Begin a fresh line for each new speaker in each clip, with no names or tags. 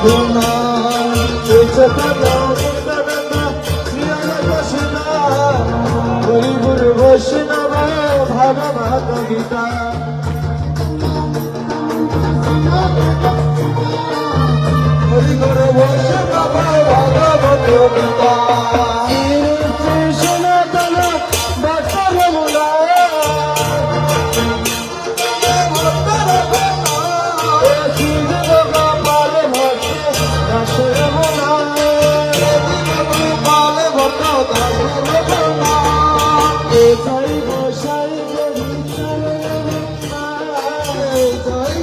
সাধনা হরিগুর বৈষ্ণব ভাগবত গীতা হরিগুর বৈষ্ণব ভাগবত Gita Oh, sorry.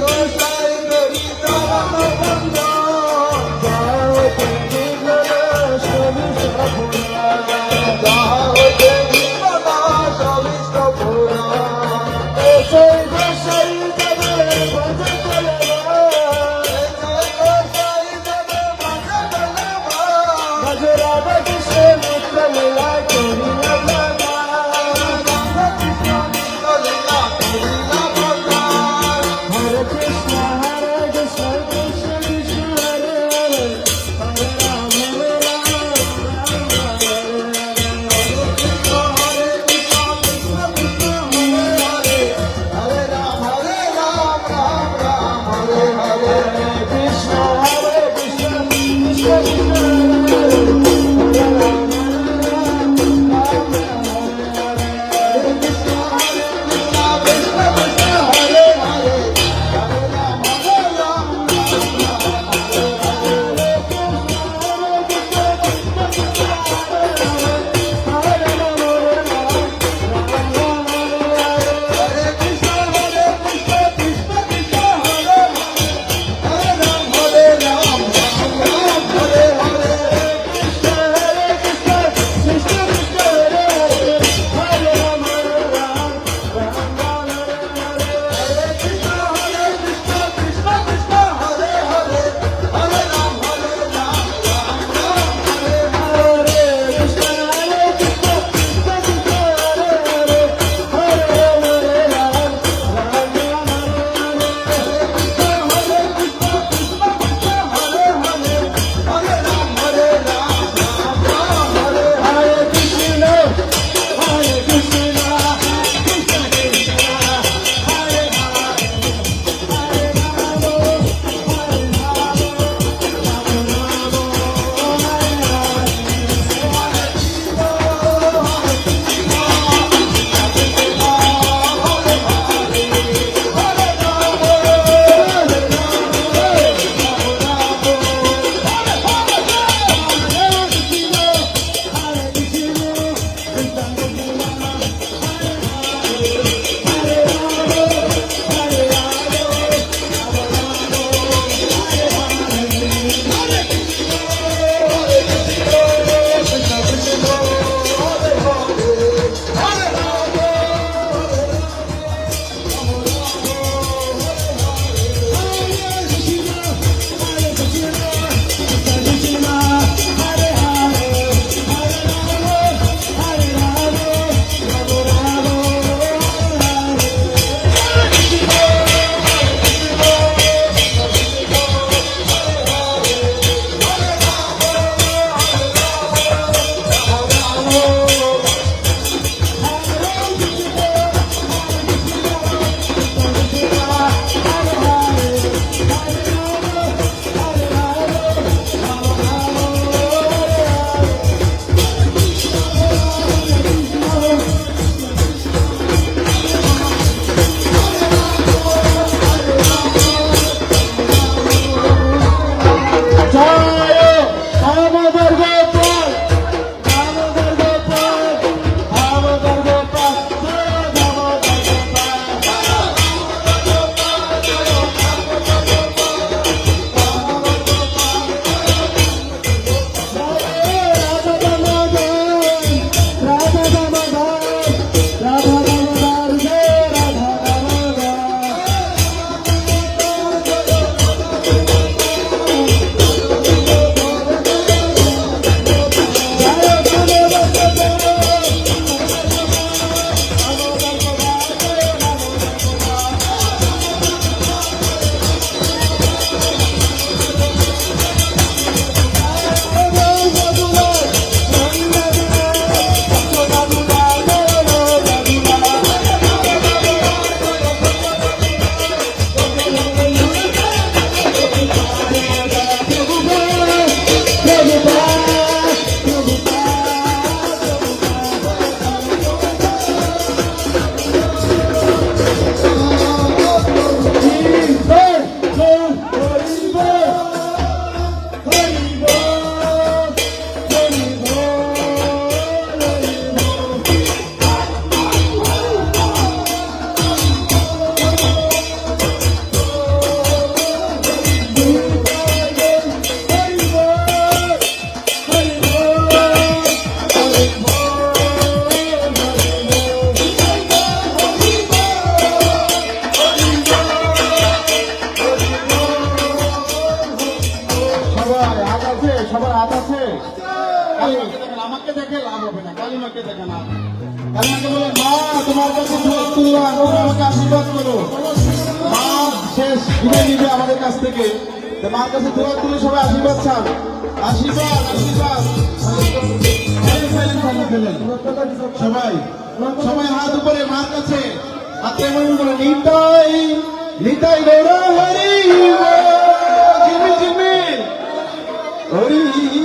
কালিমাকে বলে মা, তোমার কাছে আমাকে আশীর্বাদ করো। মা, শেষ বিদায় নিবে আমাদের কাছ থেকে। মার কাছে দোয়া তুলে সবাই আশীর্বাদ চান। আশীর্বাদ আশীর্বাদ। সবাই সবাই হাত উপরে, মার কাছে। হাতে এমন করে হরি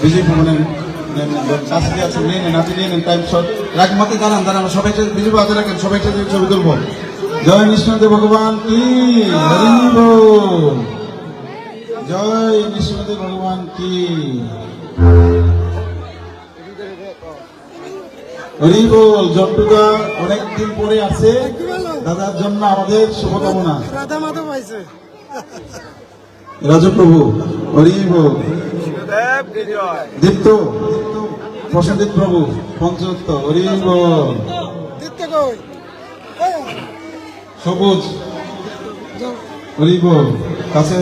বিজয় ভ্রমণের কাছে আছে নিয়ে নেন, আপনি নিয়ে নেন টাইম শট রাখ মতে দাঁড়ান দাঁড়ান, সবাই বিজয় হাতে রাখেন, সবাই সাথে ছবি তুলবো। জয় নিঃসন্দেহ ভগবান, কি? জয় নিঃসন্দেহ ভগবান, কি? হরি বল জন্টুদা অনেকদিন পরে আছে দাদার জন্য আমাদের শুভকামনা। রাজপ্রভু হরিব দীপ্ত প্রসন্দিত প্রভু পঞ্চত্ব
হরিব।
সবুজ হরিব কাছে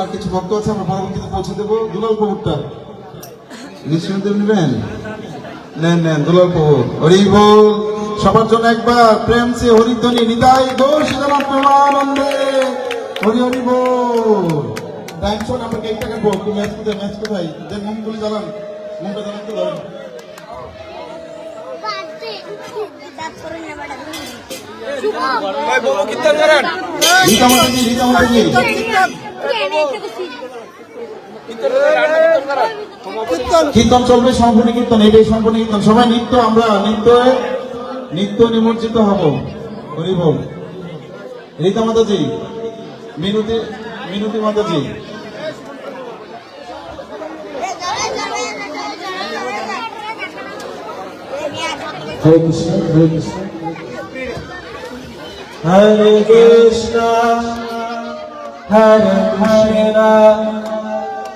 আর কিছু ভক্ত আছে আমরা পরবর্তীতে পৌঁছে দেবো। দুলাল প্রভুরটা। নিশ্চিন্ত নেবেন? নেন নেন দুলাল প্রভু হরি বল সবার জন্য একবার প্রেম সে হরিধ্বনি নিতাই গো সীতারাম প্রেমানন্দে। হরি হরি বল টাইম শট আমরা কেকটা কাটবো। একটু ম্যাচ কোথায় ম্যাচ কোথায়? যে মোমগুলি জ্বালান মোমটা জ্বালান তো ধরেন। রীতা
কীর্তন
কীর্তন চলবে, সম্পূর্ণ কীর্তন, এটাই সম্পূর্ণ কীর্তন। সবাই নৃত্য, আমরা নৃত্য নৃত্য নিমজ্জিত হব। হরি বল রীতা মাতাজি, মিনুতি মিনুতি মাতাজি। হরে কৃষ্ণ হরে কৃষ্ণ। হরে কৃষ্ণ হরে কৃষ্ণ।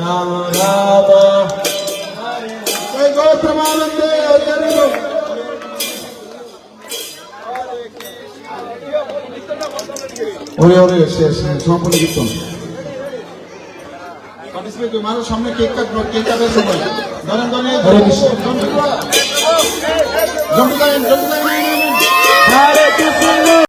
राम राम। गौतमानंद ওরে ওরে শেষ সম্পূর্ণ কীর্তন। মানুষ সামনে কেক কাটবো কেক কাটার সময়। ধরেন ধরেন